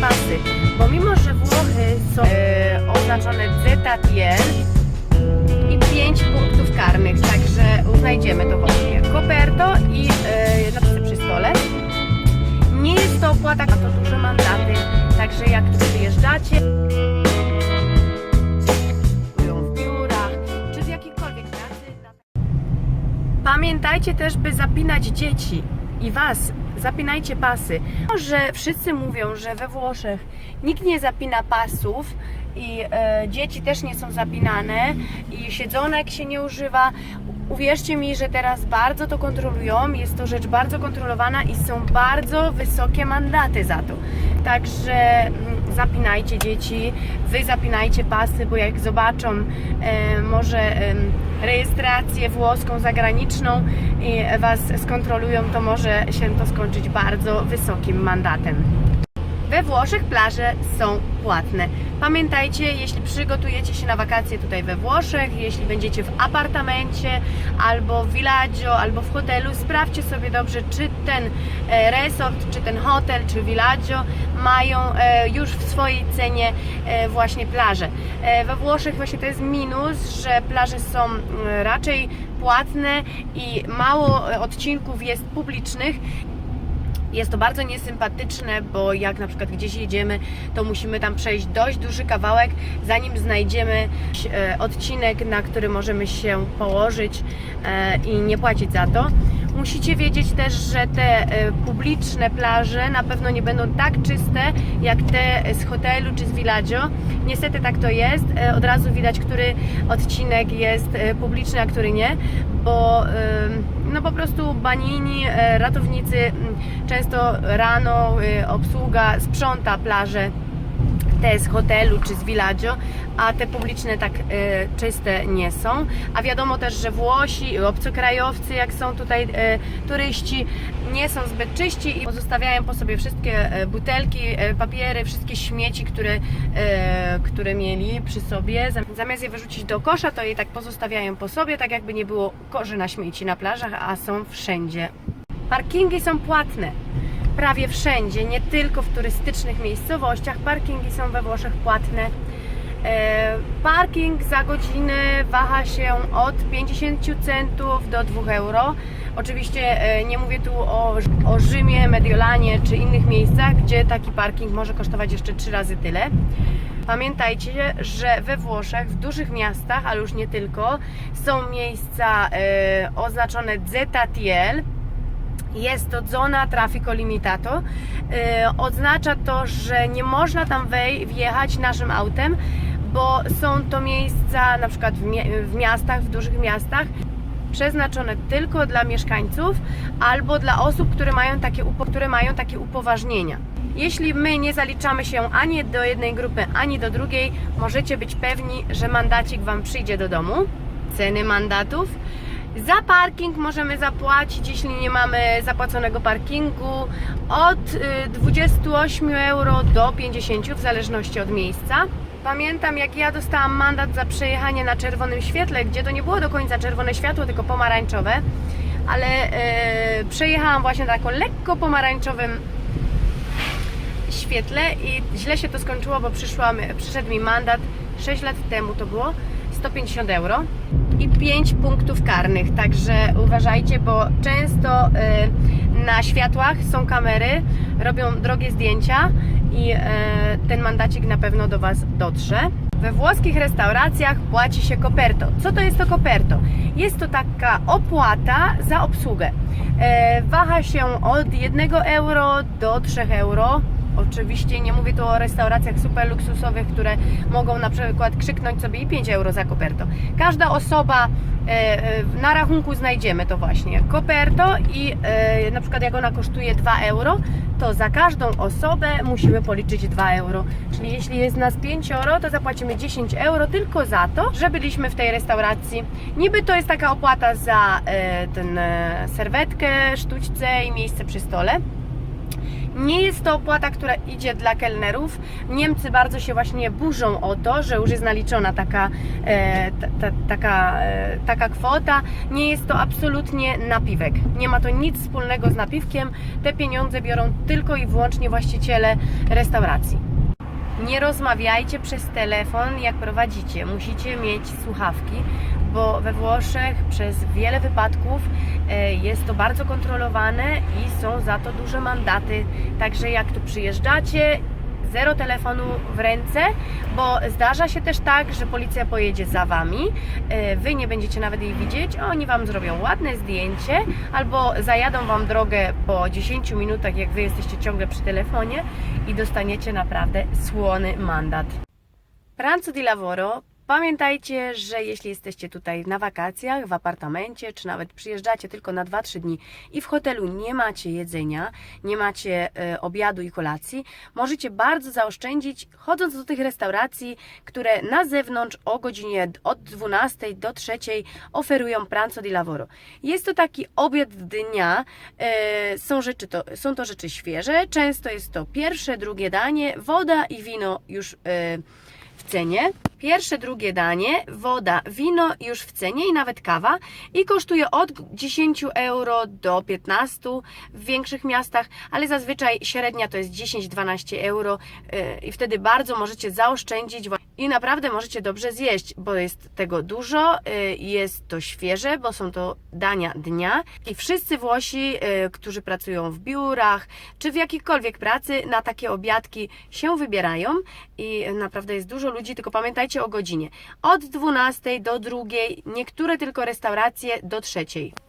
pasy, bo mimo, że Włochy są e, oznaczone ZTL i 5 punktów karnych, także znajdziemy to właśnie Coperto i e, napisy przy stole. Nie jest to opłata, to duże mandaty, także jak tu wyjeżdżacie. Pamiętajcie też, by zapinać dzieci i Was. Zapinajcie pasy. Że wszyscy mówią, że we Włoszech nikt nie zapina pasów i e, dzieci też nie są zapinane i siedzonek się nie używa. Uwierzcie mi, że teraz bardzo to kontrolują, jest to rzecz bardzo kontrolowana i są bardzo wysokie mandaty za to. Także mm, zapinajcie dzieci, wy zapinajcie pasy, bo jak zobaczą e, może em, rejestrację włoską, zagraniczną i was skontrolują, to może się to skończyć bardzo wysokim mandatem. We Włoszech plaże są płatne. Pamiętajcie, jeśli przygotujecie się na wakacje tutaj we Włoszech, jeśli będziecie w apartamencie, albo w villaggio, albo w hotelu, sprawdźcie sobie dobrze, czy ten e, resort, czy ten hotel, czy villaggio mają e, już w swojej cenie e, właśnie plaże. We Włoszech właśnie to jest minus, że plaże są raczej płatne i mało odcinków jest publicznych jest to bardzo niesympatyczne, bo jak na przykład gdzieś jedziemy, to musimy tam przejść dość duży kawałek, zanim znajdziemy e, odcinek, na który możemy się położyć e, i nie płacić za to. Musicie wiedzieć też, że te e, publiczne plaże na pewno nie będą tak czyste jak te z hotelu czy z villaggio. Niestety tak to jest. E, Od razu widać, który odcinek jest e, publiczny, a który nie, bo no po prostu banini, ratownicy często rano obsługa sprząta plaże te z hotelu czy z villaggio, a te publiczne tak e, czyste nie są. A wiadomo też, że Włosi, obcokrajowcy, jak są tutaj e, turyści, nie są zbyt czyści i pozostawiają po sobie wszystkie e, butelki, e, papiery, wszystkie śmieci, które, które mieli przy sobie. Zam- Zamiast je wyrzucić do kosza, to je tak pozostawiają po sobie, tak jakby nie było korzy na śmieci na plażach, a są wszędzie. Parkingi są płatne prawie wszędzie, nie tylko w turystycznych miejscowościach. Parkingi są we Włoszech płatne. E, Parking za godzinę waha się od 50 centów do 2 euro. Oczywiście e, nie mówię tu o, o Rzymie, Mediolanie czy innych miejscach, gdzie taki parking może kosztować jeszcze 3 razy tyle. Pamiętajcie, że we Włoszech, w dużych miastach, ale już nie tylko, są miejsca e, oznaczone ZTL, jest to zona traffico limitato. Yy, oznacza to, że nie można tam wjechać naszym autem, bo są to miejsca na przykład w, miastach, w dużych miastach przeznaczone tylko dla mieszkańców albo dla osób, które mają takie, które mają takie upoważnienia. Jeśli my nie zaliczamy się ani do jednej grupy, ani do drugiej, możecie być pewni, że mandacik Wam przyjdzie do domu. Ceny mandatów za parking możemy zapłacić, jeśli nie mamy zapłaconego parkingu, od y, 28 euro do 50 w zależności od miejsca. Pamiętam, jak ja dostałam mandat za przejechanie na czerwonym świetle, gdzie to nie było do końca czerwone światło, tylko pomarańczowe, ale y, przejechałam właśnie taką lekko pomarańczowym świetle i źle się to skończyło, bo przyszłam, przyszedł mi mandat 6 lat temu to było 150 euro i 5 punktów karnych, także uważajcie, bo często y, na światłach są kamery, robią drogie zdjęcia i y, ten mandacik na pewno do Was dotrze. We włoskich restauracjach płaci się koperto. Co to jest to koperto? Jest to taka opłata za obsługę. E, waha się od 1 euro do 3 euro. Oczywiście nie mówię tu o restauracjach super luksusowych, które mogą na przykład krzyknąć sobie i 5 euro za koperto. Każda osoba e, e, na rachunku znajdziemy to właśnie koperto i e, na przykład jak ona kosztuje 2 euro, to za każdą osobę musimy policzyć 2 euro. Czyli jeśli jest nas 5 euro, to zapłacimy 10 euro tylko za to, że byliśmy w tej restauracji. Niby to jest taka opłata za ten serwetkę, sztućce i miejsce przy stole. Nie jest to opłata, która idzie dla kelnerów. Niemcy bardzo się właśnie burzą o to, że już jest naliczona taka, e, ta, ta, taka, e, taka kwota. Nie jest to absolutnie napiwek. Nie ma to nic wspólnego z napiwkiem. Te pieniądze biorą tylko i wyłącznie właściciele restauracji. Nie rozmawiajcie przez telefon, jak prowadzicie. Musicie mieć słuchawki, bo we Włoszech przez wiele wypadków e, jest to bardzo kontrolowane i są za to duże mandaty. Także jak tu przyjeżdżacie, zero telefonu w ręce, bo zdarza się też tak, że policja pojedzie za wami, e, wy nie będziecie nawet jej widzieć, a oni wam zrobią ładne zdjęcie albo zajadą wam drogę po 10 minutach, jak wy jesteście ciągle przy telefonie i dostaniecie naprawdę słony mandat. Pranzo di lavoro. Pamiętajcie, że jeśli jesteście tutaj na wakacjach, w apartamencie, czy nawet przyjeżdżacie tylko na 2-3 dni i w hotelu nie macie jedzenia, nie macie e, obiadu i kolacji, możecie bardzo zaoszczędzić chodząc do tych restauracji, które na zewnątrz o godzinie od 12 do 3 oferują pranzo di lavoro. Jest to taki obiad dnia, e, są, rzeczy to, są to rzeczy świeże, często jest to pierwsze, drugie danie, woda i wino już e, w cenie. Pierwsze, drugie danie, woda, wino już w cenie i nawet kawa i kosztuje od 10 euro do 15 w większych miastach, ale zazwyczaj średnia to jest 10-12 euro yy, i wtedy bardzo możecie zaoszczędzić i naprawdę możecie dobrze zjeść, bo jest tego dużo, yy, jest to świeże, bo są to dania dnia i wszyscy Włosi, yy, którzy pracują w biurach czy w jakiejkolwiek pracy na takie obiadki się wybierają i naprawdę jest dużo ludzi, tylko pamiętajcie o godzinie. Od 12 do 2, niektóre tylko restauracje do 3.